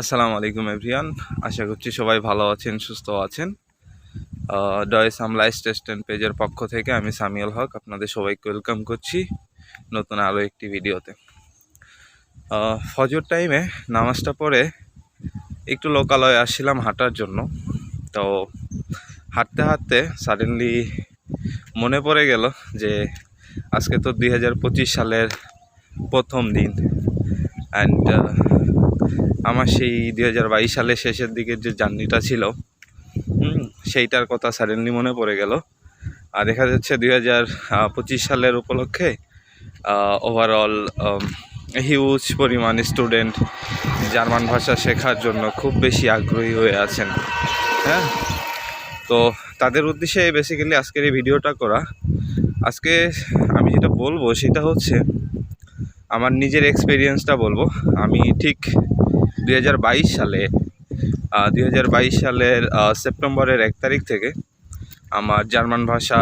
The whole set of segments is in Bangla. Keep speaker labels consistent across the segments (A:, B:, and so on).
A: আসসালামু আলাইকুম এভরিয়ান আশা করছি সবাই ভালো আছেন, সুস্থ আছেন। ডয়েস আমলা স্টেশন পেজের পক্ষ থেকে আমি সামিউল হক আপনাদের সবাইকে ওয়েলকাম করছি নতুন আরও একটি ভিডিওতে। ফজর টাইমে নামাজটা পড়ে একটু লোকালয়ে আসছিলাম হাঁটার জন্য। তো হাঁটতে হাঁটতে সাডেনলি মনে পড়ে গেল যে আজকে তো দু হাজার পঁচিশ সালের প্রথম দিন। অ্যান্ড আমার সেই দুই হাজার বাইশ সালের শেষের দিকের যে জার্নিটা ছিল সেইটার কথা সাডেনলি মনে পড়ে গেল। আর দেখা যাচ্ছে দুই হাজার পঁচিশ সালের উপলক্ষে ওভারঅল হিউজ পরিমাণ স্টুডেন্ট জার্মান ভাষা শেখার জন্য খুব বেশি আগ্রহী হয়ে আছেন। হ্যাঁ? তো তাদের উদ্দেশ্যে বেসিক্যালি আজকের এই ভিডিওটা করা। আজকে আমি যেটা বলব সেটা হচ্ছে আমার নিজের এক্সপিরিয়েন্সটা বলব। আমি ঠিক দুই হাজার বাইশ সালে দু হাজার বাইশ সালের সেপ্টেম্বরের এক তারিখ থেকে আমার জার্মান ভাষা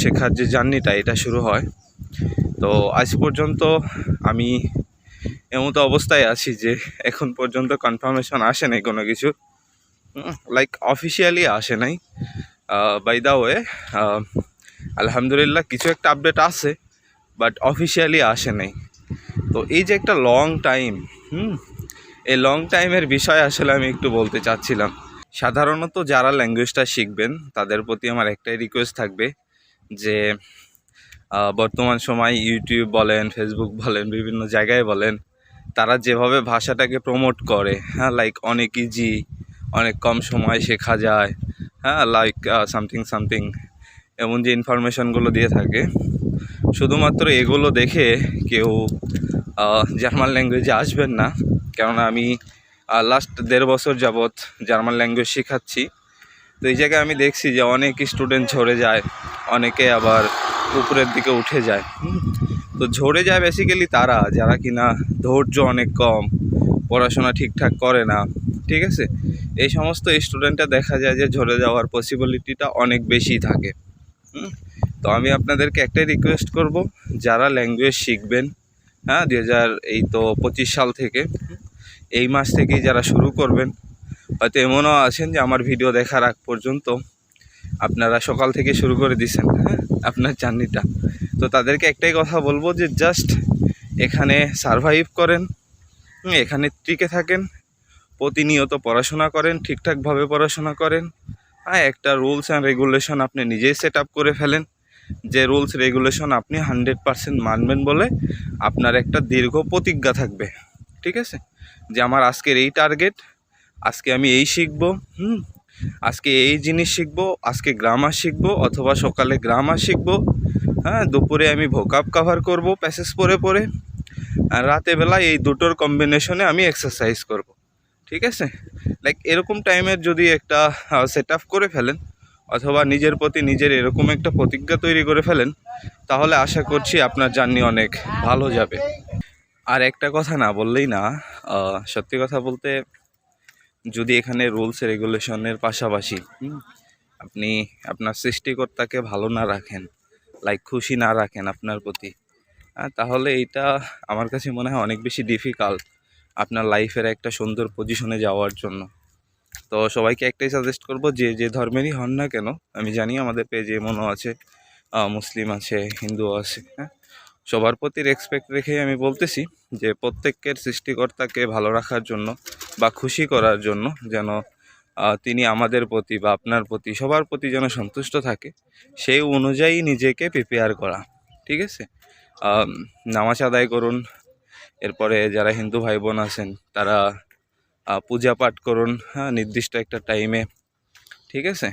A: শেখার যে জার্নিটা, এটা শুরু হয়। তো আজ পর্যন্ত আমি এমতো অবস্থায় আছি যে এখন পর্যন্ত কনফার্মেশন আসে নাই কোনো কিছু। লাইক অফিসিয়ালি আসে নাই। বাই দা ওয়ে আলহামদুলিল্লাহ কিছু একটা আপডেট আছে। বাট অফিসিয়ালি আসে নাই। তো এই যে একটা লং টাইম হুম, এই লং টাইমের বিষয় আসলে আমি একটু বলতে চাচ্ছিলাম। সাধারণত যারা ল্যাঙ্গুয়েজটা শিখবেন, তাদের প্রতি আমার একটাই রিকোয়েস্ট থাকবে যে বর্তমান সময় ইউটিউব বলেন ফেসবুক বলেন, বিভিন্ন জায়গায় বলেন, তারা যেভাবে ভাষাটাকে প্রমোট করে হ্যাঁ লাইক অনেক ইজি অনেক কম সময় শেখা যায় হ্যাঁ লাইক সামথিং সামথিং এমন যে ইনফরমেশনগুলো দিয়ে থাকে শুধুমাত্র এগুলো দেখে কেউ জার্মান ল্যাঙ্গুয়েজে আসবেন না কেননা আমি লাস্ট দেড় বছর যাবৎ জার্মান ল্যাঙ্গুয়েজ শেখাচ্ছি তো এই জায়গায় আমি দেখছি যে অনেক স্টুডেন্ট ঝরে যায়, অনেকে আবার উপরের দিকে উঠে যায়। তো ঝরে যায় বেসিক্যালি তারা, যারা কিনা ধৈর্য অনেক কম, পড়াশোনা ঠিকঠাক করে না, ঠিক আছে এই সমস্ত স্টুডেন্টটা দেখা যায় যে ঝরে যাওয়ার পসিবিলিটিটা অনেক বেশি থাকে হুম। তো আমি আপনাদেরকে একটাই রিকোয়েস্ট করব, যারা ল্যাঙ্গুয়েজ শিখবেন হ্যাঁ দু হাজার এই তো পঁচিশ সাল থেকে, এই মাস থেকেই যারা শুরু করবেন, হয়তো এমনও আছেন যে আমার ভিডিও দেখার আগ পর্যন্ত আপনারা সকাল থেকে শুরু করে দিছেন হ্যাঁ আপনার জার্নিটা তো তাদেরকে একটাই কথা বলব যে জাস্ট এখানে সারভাইভ করেন এখানে টিকে থাকেন, প্রতিনিয়ত পড়াশোনা করেন, ঠিকঠাকভাবে পড়াশোনা করেন হ্যাঁ একটা রুলস অ্যান্ড রেগুলেশন আপনি নিজেই সেট করে ফেলেন। যে রুলস রেগুলেশন আপনি হান্ড্রেড পারসেন্ট মানবেন বলে আপনার একটা দীর্ঘ প্রতিজ্ঞা থাকবে। ঠিক আছে? যে আমার আজকের এই টার্গেট আজকে আমি এই শিখব, হুম? আজকে এই জিনিস শিখব, আজকে গ্রামার শিখব, অথবা সকালে গ্রামার শিখব হ্যাঁ? দুপুরে আমি ভোকাপ কাভার করব প্যাসেজ পরে পরে রাতে বেলা এই দুটোর কম্বিনেশনে আমি এক্সারসাইজ করব। ঠিক আছে? লাইক এরকম টাইমের যদি একটা সেট করে ফেলেন অথবা নিজের প্রতি নিজের এরকম একটা প্রতিজ্ঞা তৈরি করে ফেলেন, তাহলে আশা করছি আপনার জার্নি অনেক ভালো যাবে। আর একটা কথা না বললেই না সত্যি কথা বলতে যদি এখানে রুলস রেগুলেশনের পাশাপাশি আপনি আপনার সৃষ্টিকর্তাকে ভালো না রাখেন লাইক খুশি না রাখেন আপনার প্রতি তাহলে এইটা আমার কাছে মনে হয় অনেক বেশি ডিফিকাল্ট আপনার লাইফের একটা সুন্দর পজিশনে যাওয়ার জন্য। তো সবাইকে একটাই সাজেস্ট করব, যে যে ধর্মেরই হন না কেন, আমি জানি আমাদের পেজে এমনও আছে মুসলিম আছে, হিন্দু আছে হ্যাঁ? সবার প্রতি রেসপেক্ট রেখেই আমি বলতেছি যে, প্রত্যেকের সৃষ্টিকর্তাকে ভালো রাখার জন্য বা খুশি করার জন্য যেন তিনি আমাদের প্রতি বা আপনার প্রতি, সবার প্রতি যেন সন্তুষ্ট থাকে, সেই অনুযায়ী নিজেকে প্রিপেয়ার করা, ঠিক আছে? নামাজ আদায় করুন, এরপরে যারা হিন্দু ভাই বোন আছেন, তারা পূজা পাঠ করুন হ্যাঁ নির্দিষ্ট একটা টাইমে ঠিক আছে?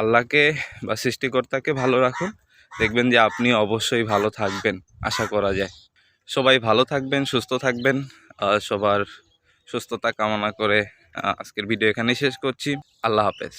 A: আল্লাহকে বা সৃষ্টিকর্তাকে ভালো রাখুন, দেখবেন যে আপনি অবশ্যই ভালো থাকবেন, আশা করা যায়। সবাই ভালো থাকবেন, সুস্থ থাকবেন সবার সুস্থতা কামনা করে আজকের ভিডিও এখানেই শেষ করছি। আল্লাহ হাফেজ।